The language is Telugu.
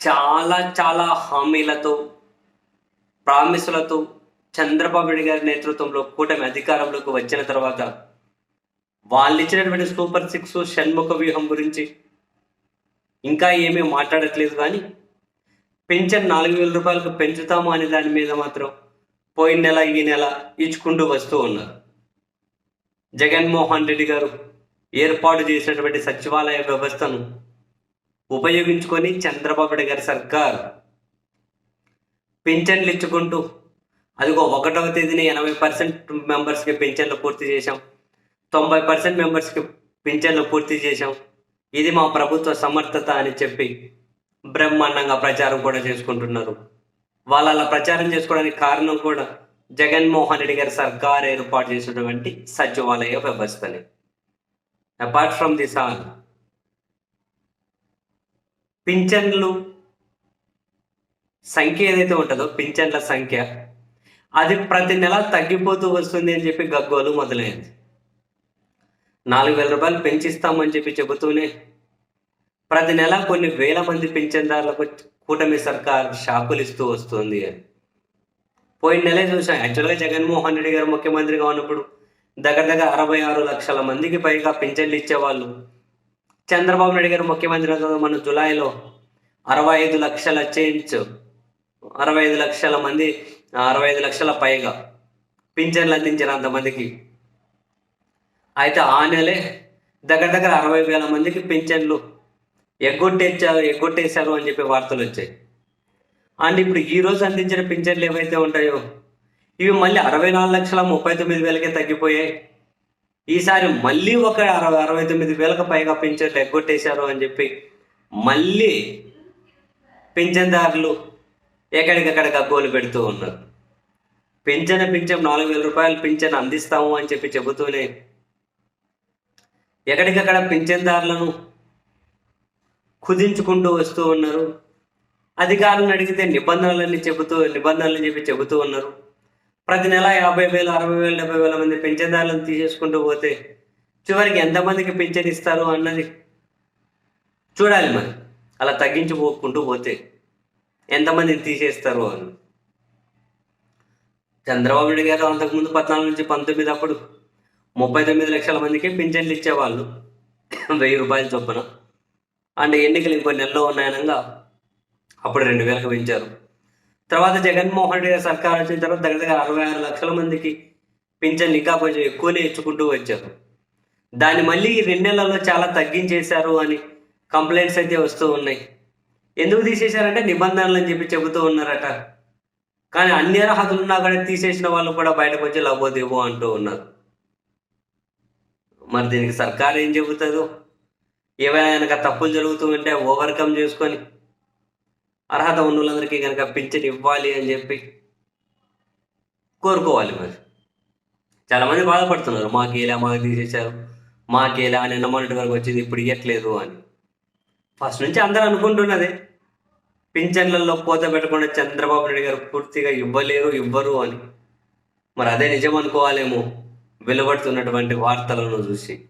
చాలా చాలా హామీలతో ప్రామిసులతో చంద్రబాబు నాయుడు గారి నేతృత్వంలో కూటమి అధికారంలోకి వచ్చిన తర్వాత వాళ్ళు ఇచ్చినటువంటి సూపర్ సిక్స్ షణ్ముఖ వ్యూహం గురించి ఇంకా ఏమీ మాట్లాడట్లేదు కానీ పెన్షన్ నాలుగు వేల రూపాయలకు పెంచుతాము అనే దాని మీద మాత్రం పోయిన నెల ఈ నెల ఇచ్చుకుంటూ వస్తూ ఉన్నారు. జగన్మోహన్ రెడ్డి గారు ఏర్పాటు చేసినటువంటి సచివాలయ వ్యవస్థను ఉపయోగించుకొని చంద్రబాబు నాయుడు గారి సర్కార్ పింఛన్లు ఇచ్చుకుంటూ అదిగో ఒకటవ తేదీన ఎనభై పర్సెంట్ మెంబర్స్కి పింఛన్లు పూర్తి చేశాం. తొంభై పర్సెంట్ మెంబర్స్కి పింఛన్లు పూర్తి చేశాం. ఇది మా ప్రభుత్వ సమర్థత అని చెప్పి బ్రహ్మాండంగా ప్రచారం కూడా చేసుకుంటున్నారు. వాళ్ళు అలా ప్రచారం చేసుకోవడానికి కారణం కూడా జగన్మోహన్ రెడ్డి గారి సర్కార్ ఏర్పాటు చేసినటువంటి సచివాలయ వ్యవస్థని. అపార్ట్ ఫ్రమ్ దిస్ ఆల్ పింఛన్లు సంఖ్య ఏదైతే ఉంటుందో పింఛన్ల సంఖ్య అది ప్రతి నెల తగ్గిపోతూ వస్తుంది అని చెప్పి గగ్గోలు మొదలైంది. నాలుగు వేల రూపాయలు పెంచిస్తామని చెప్పి చెబుతూనే ప్రతి నెల కొన్ని వేల మంది పింఛన్దారులకు కూటమి సర్కార్ షాకులు ఇస్తూ వస్తుంది అని. పోయిన నెలే చూసాం. యాక్చువల్గా జగన్మోహన్ రెడ్డి గారు ముఖ్యమంత్రిగా ఉన్నప్పుడు దగ్గర దగ్గర అరవై ఆరు లక్షల మందికి పైగా పింఛన్లు ఇచ్చేవాళ్ళు. చంద్రబాబు నాయుడు గారు ముఖ్యమంత్రి మన జులైలో అరవై ఐదు లక్షల చేంజ్ అరవై ఐదు లక్షల మంది అరవై ఐదు లక్షల పైగా పింఛన్లు అందించిన అంతమందికి. అయితే ఆ నెలే దగ్గర దగ్గర అరవై వేల మందికి పింఛన్లు ఎగ్గొట్టేచ్చారు ఎగ్గొట్టేశారు అని చెప్పి వార్తలు వచ్చాయి. అండ్ ఇప్పుడు ఈ రోజు అందించిన పింఛన్లు ఏవైతే ఉంటాయో ఇవి మళ్ళీ అరవై నాలుగు లక్షల ముప్పై తొమ్మిది వేలకే తగ్గిపోయాయి. ఈసారి మళ్ళీ ఒక అరవై అరవై తొమ్మిది వేలకు పైగా పింఛన్లు ఎగ్గొట్టేశారు అని చెప్పి మళ్ళీ పింఛన్దారులు ఎక్కడికక్కడ గగ్గోలు పెడుతూ ఉన్నారు. పింఛన్ పింఛం నాలుగు వేల రూపాయలు పింఛన్ అందిస్తాము అని చెప్పి చెబుతూనే ఎక్కడికక్కడ పింఛన్దారులను కుదించుకుంటూ వస్తూ ఉన్నారు. అధికారులను అడిగితే నిబంధనలన్నీ చెబుతూ నిబంధనలు చెప్పి చెబుతూ ఉన్నారు. ప్రతి నెల యాభై వేలు అరవై వేలు డెబ్బై వేల మంది పింఛన్దారులను తీసేసుకుంటూ పోతే చివరికి ఎంతమందికి పింఛన్ ఇస్తారు అన్నది చూడాలి మరి. అలా తగ్గించిపోకుంటూ పోతే ఎంతమందిని తీసేస్తారు అని. చంద్రబాబు నాయుడు గారు అంతకుముందు పద్నాలుగు నుంచి పంతొమ్మిది అప్పుడు ముప్పై తొమ్మిది లక్షల మందికి పింఛన్లు ఇచ్చేవాళ్ళు. వెయ్యి రూపాయల చొప్పున. అండ్ ఎన్నికలు ఇంకో నెలలో ఉన్నాయనగా అప్పుడు రెండు వేలకు పెంచారు. తర్వాత జగన్మోహన్ రెడ్డి సర్కార్ వచ్చిన తర్వాత దగ్గర దగ్గర అరవై ఆరు లక్షల మందికి పింఛన్లు ఇంకా కొంచెం ఎక్కువనే ఇచ్చుకుంటూ వచ్చారు. దాన్ని మళ్ళీ ఈ రెండు నెలల్లో చాలా తగ్గించేశారు అని కంప్లైంట్స్ అయితే వస్తూ ఉన్నాయి. ఎందుకు తీసేశారంటే నిబంధనలు అని చెప్పి చెబుతూ ఉన్నారట. కానీ అన్ని అర్హతలు ఉన్నా కూడా తీసేసిన వాళ్ళు కూడా బయటకు వచ్చి లవ్వదేవో అంటూ ఉన్నారు. మరి దీనికి సర్కార్ ఏం చెబుతుందో? ఏవైనా కనుక తప్పులు జరుగుతూ ఉంటే ఓవర్కమ్ చేసుకొని అర్హత ఉన్న వాళ్ళందరికీ కనుక పింఛన్ ఇవ్వాలి అని చెప్పి కోరుకోవాలి మరి. చాలామంది బాధపడుతున్నారు మాకేలా మాకు తీసేశారు మాకేలా నిన్న మొన్నటి వరకు వచ్చింది ఇప్పుడు ఇవ్వట్లేదు అని. ఫస్ట్ నుంచి అందరూ అనుకుంటున్నదే. పింఛన్లలో కోత పెట్టకుండా చంద్రబాబు నాయుడు గారు పూర్తిగా ఇవ్వలేరు ఇవ్వరు అని. మరి అదే నిజం అనుకోవాలేమో వెలువడుతున్నటువంటి వార్తలను చూసి.